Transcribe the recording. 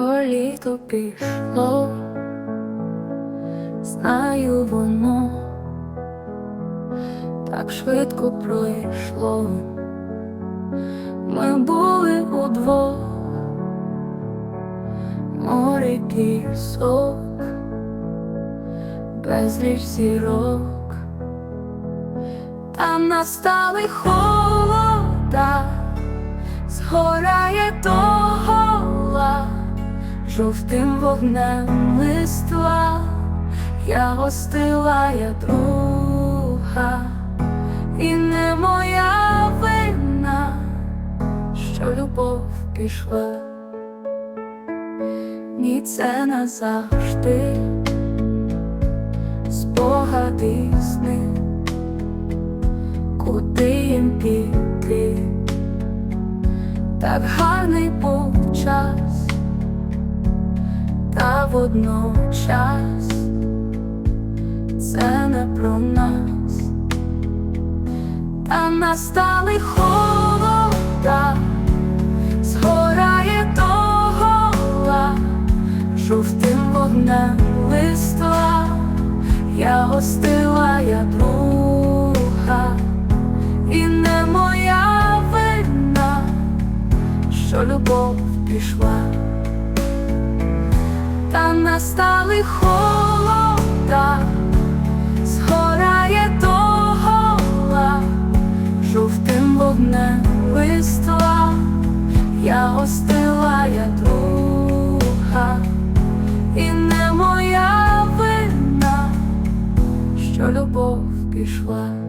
літо пішло, знаю воно. Так швидко пройшло. Ми були удвох, море пісок, безліч зірок, там настали холода, жовтим вогнем листва, я гостила, я друга, і не моя вина, що любов пішла, ні це назавжди, спогади сни, куди їм піти, так гарний був час, водночас. Це не про нас, та настали холода, згорає догола, жовтим вогнем листва, я гостила, я друга, і не моя вина, що любов пішла, настали холода, згорає догола, жовтим вогнем листва, я гостила, я друга, і не моя вина, що любов пішла.